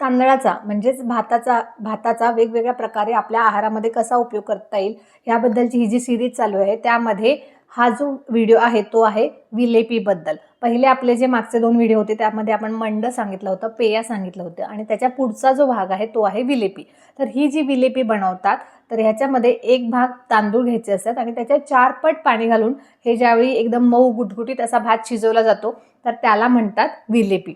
तांदळाचा म्हणजेच भाताचा भाताचा वेगवेगळ्या प्रकारे आपल्या आहारामध्ये कसा उपयोग करता येईल ह्याबद्दलची ही जी सिरीज चालू आहे त्यामध्ये हा जो व्हिडिओ आहे तो आहे विलेपीबद्दल. पहिले आपले जे मागचे दोन व्हिडिओ होते त्यामध्ये आपण मंड सांगितलं होतं पेया सांगितलं होतं आणि त्याच्या पुढचा जो भाग आहे तो आहे विलेपी. तर ही जी विलेपी बनवतात तर ह्याच्यामध्ये एक भाग तांदूळ घ्यायचे असतात आणि त्याच्या चार पट पाणी घालून हे ज्यावेळी एकदम मऊ गुटगुटीत असा भात शिजवला जातो तर त्याला म्हणतात विलेपी.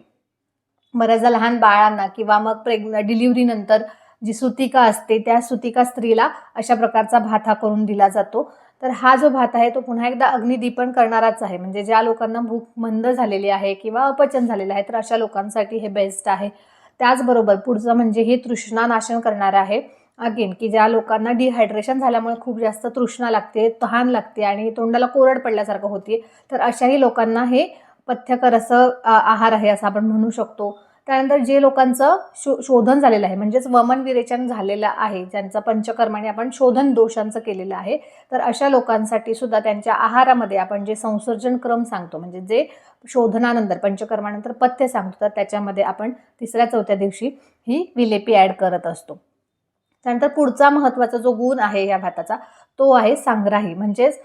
बऱ्याचदा लहान बाळांना किंवा मग प्रेग्न डिलिव्हरीनंतर जी सुतिका असते त्या सुतिका स्त्रीला अशा प्रकारचा भात हा करून दिला जातो. तर हा जो भात आहे तो पुन्हा एकदा अग्निदीपन करणाराच आहे. म्हणजे ज्या लोकांना भूक मंद झालेली आहे किंवा अपचन झालेलं आहे तर अशा लोकांसाठी हे बेस्ट आहे. त्याचबरोबर पुढचं म्हणजे हे तृष्णा नाशन करणारं आहे. अगेन की ज्या लोकांना डिहायड्रेशन झाल्यामुळे खूप जास्त तृष्णा लागते तहान लागते आणि तोंडाला कोरड पडल्यासारखं होते तर अशाही लोकांना हे पथ्यकर असं आहार आहे असं आपण म्हणू शकतो. त्यानंतर जे लोकांचं शो शोधन झालेलं आहे म्हणजेच वमन विरेचन झालेलं आहे ज्यांचं पंचकर्माने आपण शोधन दोषांचं केलेलं आहे तर अशा लोकांसाठी सुद्धा त्यांच्या आहारामध्ये आपण जे संसर्जन क्रम सांगतो म्हणजे जे शोधनानंतर पंचकर्मानंतर पथ्य सांगतो तर त्याच्यामध्ये आपण तिसऱ्या चौथ्या दिवशी ही विलेपी ॲड करत असतो. त्यानंतर पुढचा महत्त्वाचा जो गुण आहे या भाताचा तो आहे सांग्राही म्हणजेच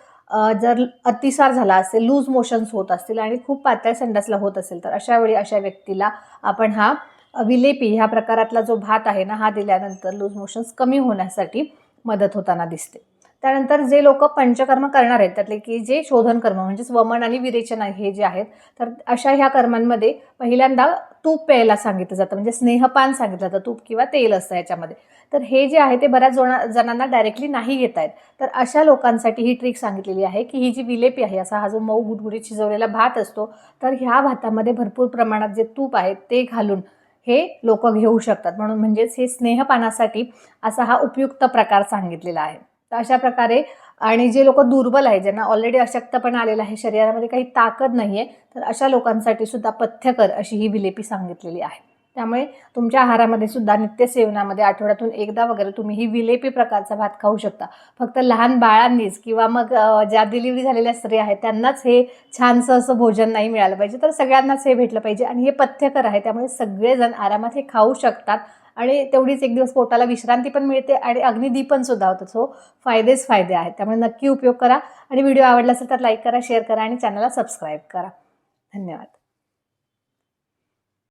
जर अतिसार झाला असेल लूज मोशन्स होत असतील आणि खूप पातळ संडासला होत असेल तर अशा वेळी अशा व्यक्तीला आपण हा विलेपी ह्या प्रकारातला जो भात आहे ना हा दिल्यानंतर लूज मोशन्स कमी होण्यासाठी मदत होताना दिसते. त्यानंतर जे लोक पंचकर्म करणार आहेत त्यातले की जे शोधन कर्म म्हणजेच वमन आणि विरेचन हे जे आहेत तर अशा ह्या कर्मांमध्ये पहिल्यांदा तूप प्यायला सांगितलं जातं म्हणजे स्नेहपान सांगितलं जातं तूप किंवा तेल असतं याच्यामध्ये. तर हे जे आहे ते बऱ्याच जणा जणांना डायरेक्टली नाही घेत आहेत तर अशा लोकांसाठी ही ट्रिक सांगितलेली आहे की ही जी विलेपी आहे असा हा जो मऊ गुटगुटीत शिजवलेला भात असतो तर ह्या भातामध्ये भरपूर प्रमाणात जे तूप आहे ते घालून हे लोक घेऊ शकतात. म्हणून म्हणजेच हे स्नेहपानासाठी असा हा उपयुक्त प्रकार सांगितलेला आहे. तर अशा प्रकारे आणि जे लोक दुर्बल आहे ज्यांना ऑलरेडी अशक्तपणा आलेला आहे शरीरामध्ये काही ताकद नाही आहे तर अशा लोकांसाठी सुद्धा पथ्यकर अशी ही विलेपी सांगितलेली आहे. त्यामुळे तुमच्या आहारामध्ये सुद्धा नित्यसेवनामध्ये आठवड्यातून एकदा वगैरे तुम्ही ही विलेपी प्रकारचा भात खाऊ शकता. फक्त लहान बाळांनीच किंवा मग ज्या डिलिव्हरी झालेल्या स्त्री आहेत त्यांनाच हे छानसं असं भोजन नाही मिळालं पाहिजे. तर सगळ्यांनाच हे भेटलं पाहिजे आणि हे पथ्यकर आहे. त्यामुळे सगळेजण आरामात हे खाऊ शकतात. आणि तेवढीच एक दिवस पोटाला विश्रांती पण मिळते आणि अग्निदीपन सुद्धा होतं सो फायदेच फायदे आहेत. त्यामुळे नक्की उपयोग करा. आणि व्हिडिओ आवडला असेल तर लाईक करा शेअर करा आणि चॅनलला सबस्क्राईब करा. धन्यवाद.